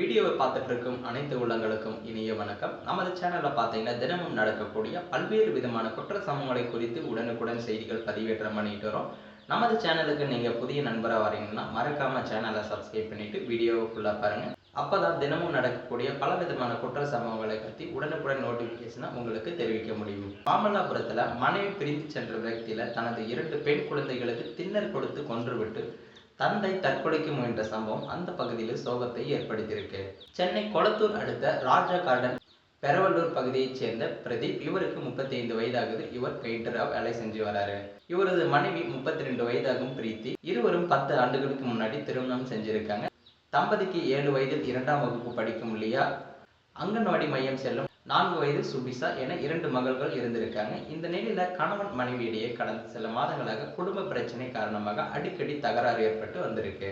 வீடியோவை பார்த்துட்டு இருக்கும் அனைத்து உள்ளங்களுக்கும் இனிய வணக்கம். நமது சேனலில் பார்த்தீங்கன்னா தினமும் நடக்கக்கூடிய பல்வேறு விதமான குற்ற சம்பவங்களை குறித்து உடனுக்குடன் செய்திகள் பதிவேற்றம் பண்ணிட்டு வரோம். நமது சேனலுக்கு நீங்கள் புதிய நண்பராக வரீங்கன்னா மறக்காம சேனலை சப்ஸ்கிரைப் பண்ணிட்டு வீடியோவை ஃபுல்லாக பாருங்க. அப்பதான் தினமும் நடக்கக்கூடிய பல விதமான குற்ற சம்பவங்களை பற்றி உடனுக்குடன் நோட்டிஃபிகேஷனை உங்களுக்கு தெரிவிக்க முடியும். மாமல்லாபுரத்தில் மனைவி பிரிந்து சென்ற விரக்தியில தனது இரண்டு பெண் குழந்தைகளுக்கு தின்னர் கொடுத்து கொன்றுவிட்டு தந்தை தற்கொலைக்கு முயன்ற சம்பவம் அந்த பகுதியில் சோகத்தை ஏற்படுத்தியிருக்கு. சென்னை கொளத்தூர் அடுத்த ராஜா கார்டன் பெரவல்லூர் பகுதியைச் சேர்ந்த பிரதீப் இவருக்கு முப்பத்தி ஐந்து வயதாகுது. இவர் கைட்டரா வேலை செஞ்சு வராரு. இவரது மனைவி முப்பத்தி ரெண்டு வயதாகும் பிரீத்தி. இருவரும் பத்து ஆண்டுகளுக்கு முன்னாடி திருமணம் செஞ்சிருக்காங்க. தம்பதிக்கு ஏழு வயதில் இரண்டாம் வகுப்பு படிக்கும் இல்லையா அங்கன்வாடி மையம் செல்லும் நான்கு வயது சுபிசா என இரண்டு மகள்கள் இருந்திருக்காங்க. இந்த நிலையில கணவன் மனைவியிடையே கடந்த சில மாதங்களாக குடும்ப பிரச்சனை காரணமாக அடிக்கடி தகராறு ஏற்பட்டு வந்திருக்கு.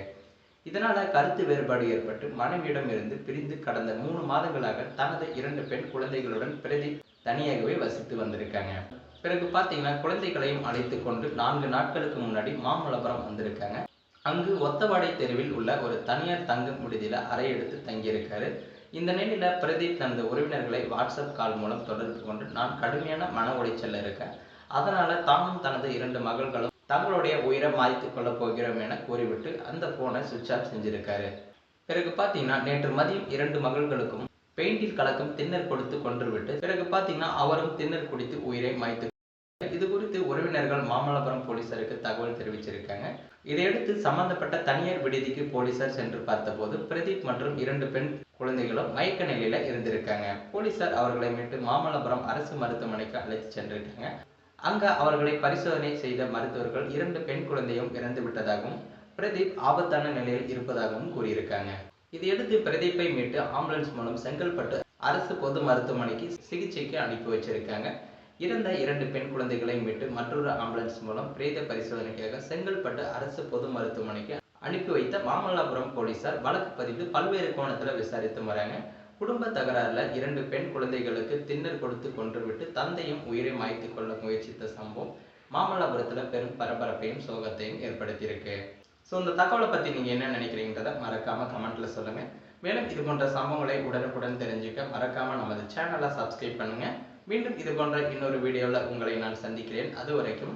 இதனால கருத்து வேறுபாடு ஏற்பட்டு மனைவியிடம் இருந்து பிரிந்து கடந்த மூணு மாதங்களாக தனது இரண்டு பெண் குழந்தைகளுடன் பிரதி தனியாகவே வசித்து வந்திருக்காங்க. பிறகு பார்த்தீங்கன்னா குழந்தைகளையும் அழைத்து கொண்டு நான்கு நாட்களுக்கு முன்னாடி மாமல்லபுரம் வந்திருக்காங்க. அங்கு ஒத்தவாடை தெருவில் உள்ள ஒரு தனியார் தங்கும் விடுதியில அறை எடுத்து தங்கியிருக்காரு. இந்த நிலையில பிரதீப் தனது உறவினர்களை வாட்ஸ்அப் கால் மூலம் தொடர்பு கொண்டு நான் கடுமையான மன உளைச்சல்ல இருக்கேன். அதனால தானும் தனது இரண்டு மகள்களும் தங்களுடைய உயிரை மாய்த்து கொள்ள போகிறோம் என கூறிவிட்டு அந்த போனை சுவிட்ச் ஆஃப் செஞ்சிருக்காரு. பிறகு பார்த்தீங்கன்னா நேற்று மதியம் இரண்டு மகள்களுக்கும் பெயிண்டில் கலக்கும் திண்ணர் கொடுத்து கொன்றுவிட்டு பிறகு பார்த்தீங்கன்னா அவரும் திண்ணர் குடித்து உயிரை மாய்த்து இது குறித்து உறவினர்கள் மாமல்லபுரம் போலீசாருக்கு தகவல் தெரிவிச்சிருக்காங்க. இதையடுத்து சம்பந்தப்பட்ட தனியார் விடுதிக்கு போலீசார் சென்று பார்த்தபோது பிரதி மற்றும் இரண்டு பெண் குழந்தைகளும் மயக்க நிலையில இருந்திருக்காங்க. போலீசார் அவர்களை மீட்டு மாமல்லபுரம் அரசு மருத்துவமனைக்கு அழைத்து சென்றிருக்காங்க. அங்க அவர்களை பரிசோதனை செய்த மருத்துவர்கள் இரண்டு பெண் குழந்தையும் இறந்து விட்டதாகவும் பிரதீப் ஆபத்தான நிலையில் இருப்பதாகவும் கூறியிருக்காங்க. இதையடுத்து பிரதீப்பை மீட்டு ஆம்புலன்ஸ் மூலம் செங்கல்பட்டு அரசு பொது மருத்துவமனைக்கு சிகிச்சைக்கு அனுப்பி வச்சிருக்காங்க. இறந்த இரண்டு பெண் குழந்தைகளை மீட்டு மற்றொரு ஆம்புலன்ஸ் மூலம் பிரேத பரிசோதனைக்காக செங்கல்பட்டு அரசு பொது மருத்துவமனைக்கு அனுப்பி வைத்த மாமல்லாபுரம் போலீசார் வழக்கு பதிவு பல்வேறு கோணத்துல விசாரித்து வராங்க. குடும்ப தகராறுல இரண்டு பெண் குழந்தைகளுக்கு திண்ணர் கொடுத்து கொன்றுவிட்டு தந்தையும் உயிரை மாய்த்து கொள்ள முயற்சித்த சம்பவம் மாமல்லாபுரத்துல பெரும் பரபரப்பையும் சோகத்தையும் ஏற்படுத்தியிருக்கு. ஸோ இந்த தகவலை பத்தி நீங்க என்ன நினைக்கிறீங்கிறத மறக்காம கமெண்ட்ல சொல்லுங்க. மேலும் இது போன்ற சம்பவங்களை உடனுக்குடன் தெரிஞ்சுக்க மறக்காம நமது சேனலை சப்ஸ்கிரைப் பண்ணுங்க. மீண்டும் இது போன்ற இன்னொரு வீடியோவில் உங்களை நான் சந்திக்கிறேன். அது வரைக்கும்